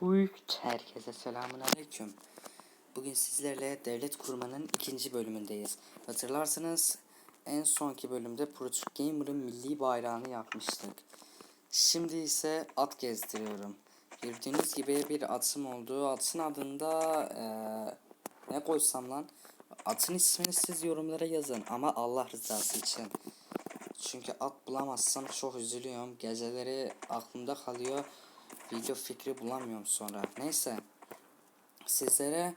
Huy herkese selamun aleyküm. Bugün sizlerle devlet kurmanın ikinci bölümündeyiz. Hatırlarsanız en sonki bölümde Project Gamer'ın milli bayrağını yapmıştık. Şimdi ise at gezdiriyorum. Gördüğünüz gibi bir atım oldu. Atın adında eee, ne koysam lan? Atın ismini siz yorumlara yazın ama Allah rızası için. Çünkü at bulamazsam çok üzülüyorum. Geceleri aklımda kalıyor. Video fikri bulamıyorum sonra. Neyse. Sizlere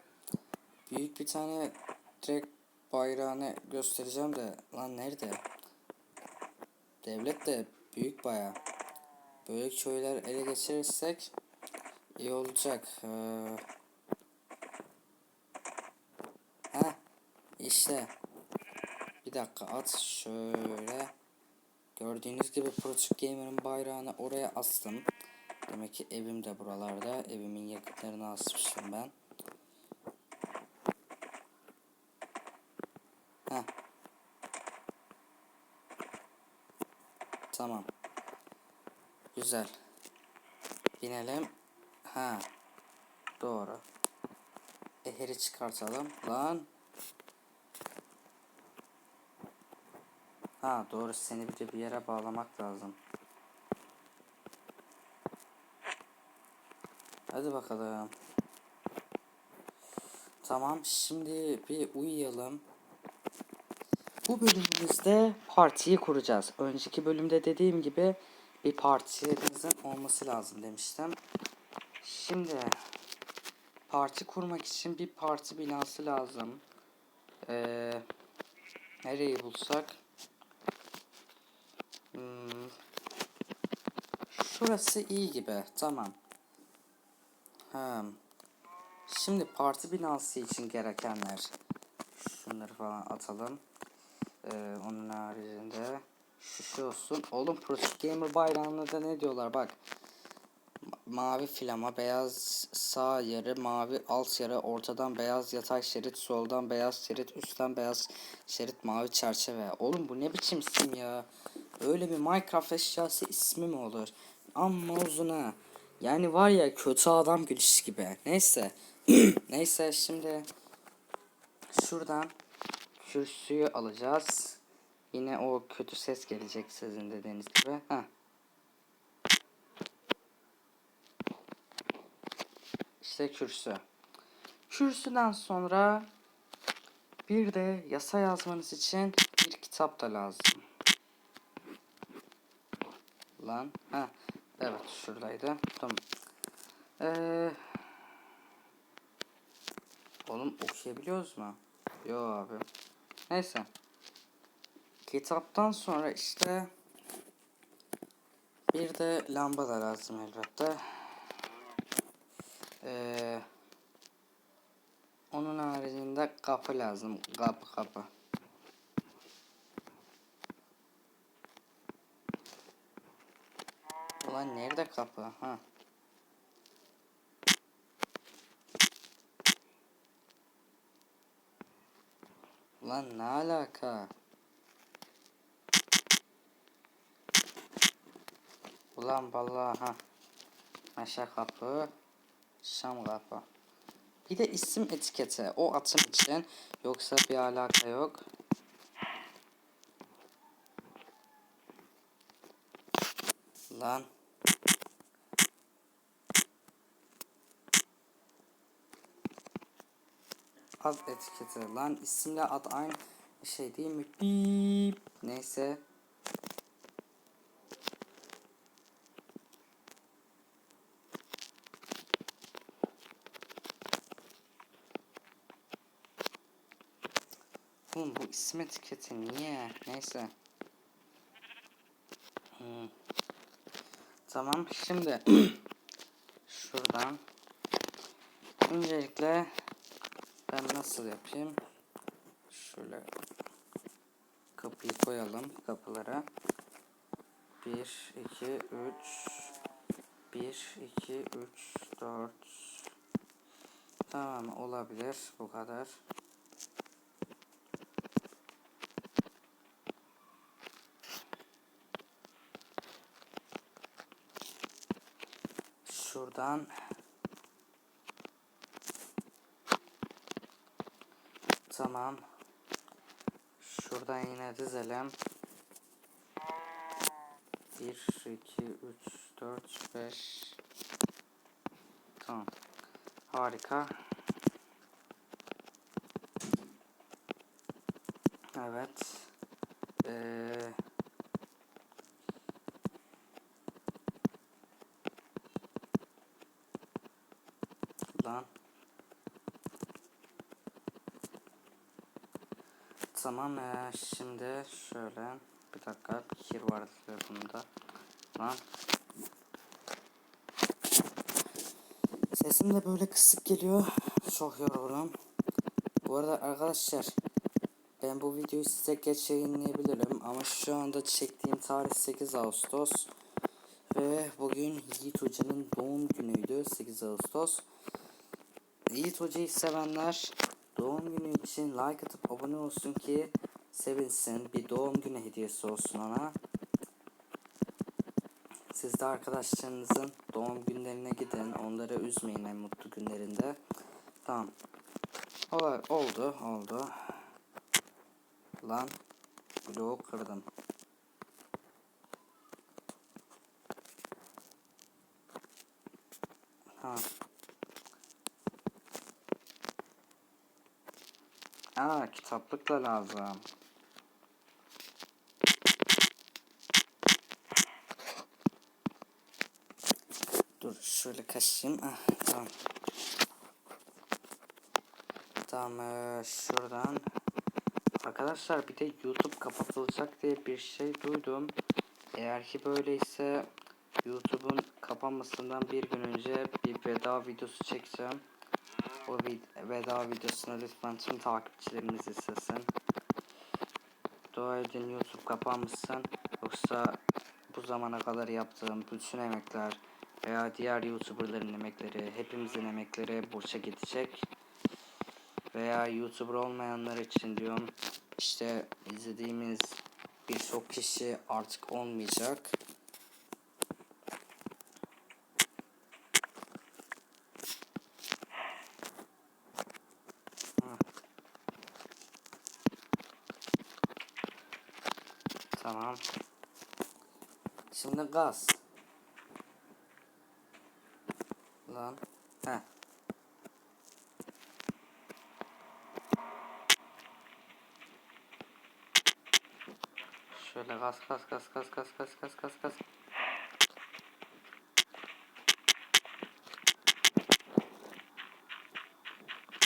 büyük bir tane direkt bayrağını göstereceğim de lan nerede? Devlet de büyük baya. Böyle köyler ele geçirirsek iyi olacak. Ee... Heh, işte. Bir dakika at şöyle. Gördüğünüz gibi Project Gamer'ın bayrağını oraya astım. Demek ki evim de buralarda. Evimin yakıtlarını asmışım ben. Heh. Tamam. Güzel. Binelim. Ha. Doğru. Eheri çıkartalım. Lan. Ha doğru seni bir de bir yere bağlamak lazım. Hadi bakalım. Tamam şimdi bir uyuyalım. Bu bölümümüzde partiyi kuracağız. Önceki bölümde dediğim gibi bir partimizin olması lazım demiştim. Şimdi parti kurmak için bir parti binası lazım. Ee, nereyi bulsak? Hmm, şurası iyi gibi. Tamam. Ha. Şimdi parti binası için gerekenler. Şunları falan atalım. Ee, onun haricinde şu şu olsun. Oğlum Project Gamer bayrağında da ne diyorlar bak. Ma- Mavi flama, beyaz sağ yarı, mavi alt yarı, ortadan beyaz yatay şerit, soldan beyaz şerit, üstten beyaz şerit, mavi çerçeve. Oğlum bu ne biçim isim ya? Öyle bir Minecraft eşyası ismi mi olur? Amma uzun ha. Yani var ya kötü adam gülüş gibi. Neyse. Neyse şimdi şuradan kürsüyü alacağız. Yine o kötü ses gelecek sizin dediğiniz gibi. Heh. İşte kürsü. Kürsüden sonra bir de yasa yazmanız için bir kitap da lazım. Lan. Ha. Evet şuradaydı. Tamam. Ee, oğlum okuyabiliyoruz mu? Yo abi. Neyse. Kitaptan sonra işte bir de lamba da lazım elbette. Ee, onun haricinde kapı lazım. Kapı kapı. Nerede kapı? Ha. Ulan ne alaka? Ulan vallahi ha. Aşağı kapı. Şam kapı. Bir de isim etiketi. O atım için. Yoksa bir alaka yok. Lan. Ad etiketi. Lan isimle ad aynı şey değil mi? Bip. Neyse. Oğlum bu isim etiketi niye? Neyse. Hmm. Tamam şimdi şuradan öncelikle nasıl yapayım? Şöyle kapıyı koyalım kapılara. 1 2 3 1 2 3 4 Tamam olabilir bu kadar. Şuradan Tamam. Şuradan yine dizelim. 1, 2, 3, 4, 5. Tamam. Harika. Evet. Ee, lan. Tamam ee, şimdi şöyle bir dakika bir kir var telefonumda. Lan. Sesim de böyle kısık geliyor. Çok yorgunum. Bu arada arkadaşlar ben bu videoyu size geç yayınlayabilirim ama şu anda çektiğim tarih 8 Ağustos ve bugün Yiğit Hoca'nın doğum günüydü 8 Ağustos. Yiğit Hoca'yı sevenler doğum günü için like atıp abone olsun ki sevinsin bir doğum günü hediyesi olsun ona. Siz de arkadaşlarınızın doğum günlerine gidin onları üzmeyin en mutlu günlerinde. Tamam. Olay oldu oldu. Lan bloğu kırdım. Ha. Aa kitaplık da lazım. Dur şöyle kaşıyım. Ah, tamam. Tamam şuradan. Arkadaşlar bir de YouTube kapatılacak diye bir şey duydum. Eğer ki böyleyse YouTube'un kapanmasından bir gün önce bir veda videosu çekeceğim. O vid veda videosuna lütfen tüm takipçilerimiz izlesin. Dua edin YouTube kapanmışsın. Yoksa bu zamana kadar yaptığım bütün emekler veya diğer YouTuber'ların emekleri, hepimizin emekleri boşa gidecek. Veya YouTuber olmayanlar için diyorum işte izlediğimiz birçok kişi artık olmayacak. Hı. Tamam. Şimdi gaz. Lan. Heh. Şöyle gaz gaz gaz gaz gaz gaz gaz gaz gaz.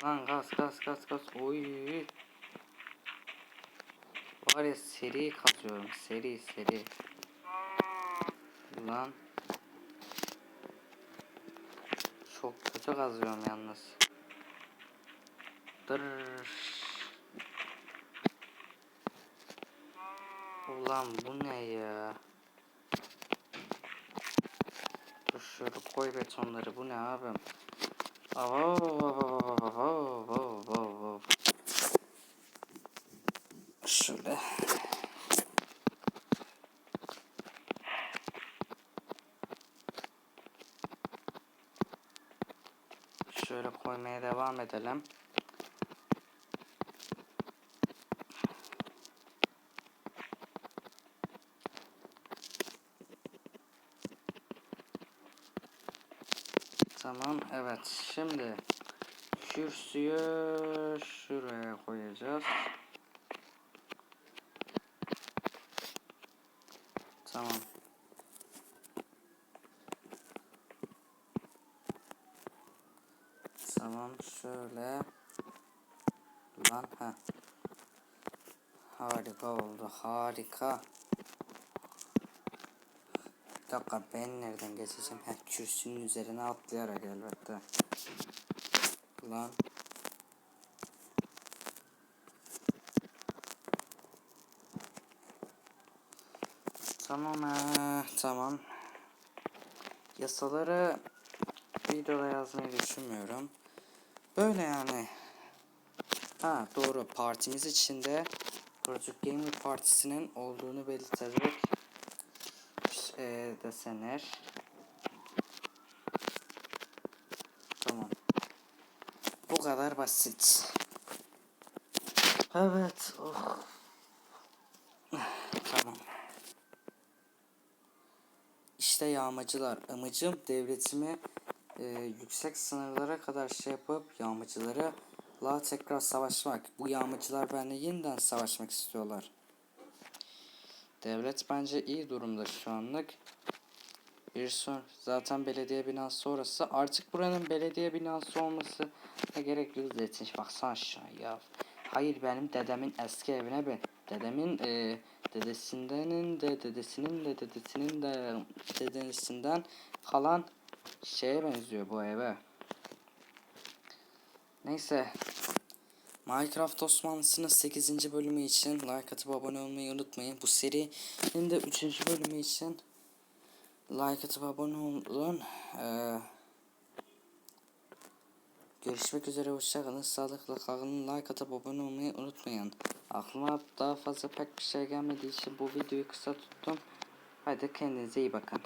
Lan gaz gaz gaz gaz. Oy. Var ya seri kazıyorum. Seri seri. Lan. Çok kötü kazıyorum yalnız. Dır. Ulan bu ne ya? Dur şöyle koy betonları bu ne abim? Avo, avo, avo, avo, avo. Şöyle. Şöyle koymaya devam edelim. Tamam evet şimdi kürsüyü şuraya koyacağız. Tamam. Tamam şöyle. Lan ha. Harika oldu harika. Bir dakika ben nereden geçeceğim? Ha kürsünün üzerine atlayarak elbette. Lan. Tamam ee, tamam. Yasaları videoda yazmayı düşünmüyorum. Böyle yani. Ha doğru partimiz içinde Project Gamer Partisi'nin olduğunu belirterek e, desenler. Tamam. Bu kadar basit. Evet. Oh. tamam. İşte yağmacılar. Amacım devletimi e, yüksek sınırlara kadar şey yapıp yağmacıları la tekrar savaşmak. Bu yağmacılar benimle yeniden savaşmak istiyorlar. Devlet bence iyi durumda şu anlık. Bir son zaten belediye binası orası. Artık buranın belediye binası olması ne gerekli zaten. Baksana aşağıya. Hayır benim dedemin eski evine ben. Dedemin e, dedesindenin de dedesinin de dedesinin de dedesinden kalan şeye benziyor bu eve. Neyse. Minecraft Osmanlısı'nın 8. bölümü için like atıp abone olmayı unutmayın. Bu serinin de 3. bölümü için like atıp abone olun. Ee, görüşmek üzere hoşçakalın. Sağlıkla kalın. Like atıp abone olmayı unutmayın. Aklıma daha fazla pek bir şey gelmediği için bu videoyu kısa tuttum. Hadi kendinize iyi bakın.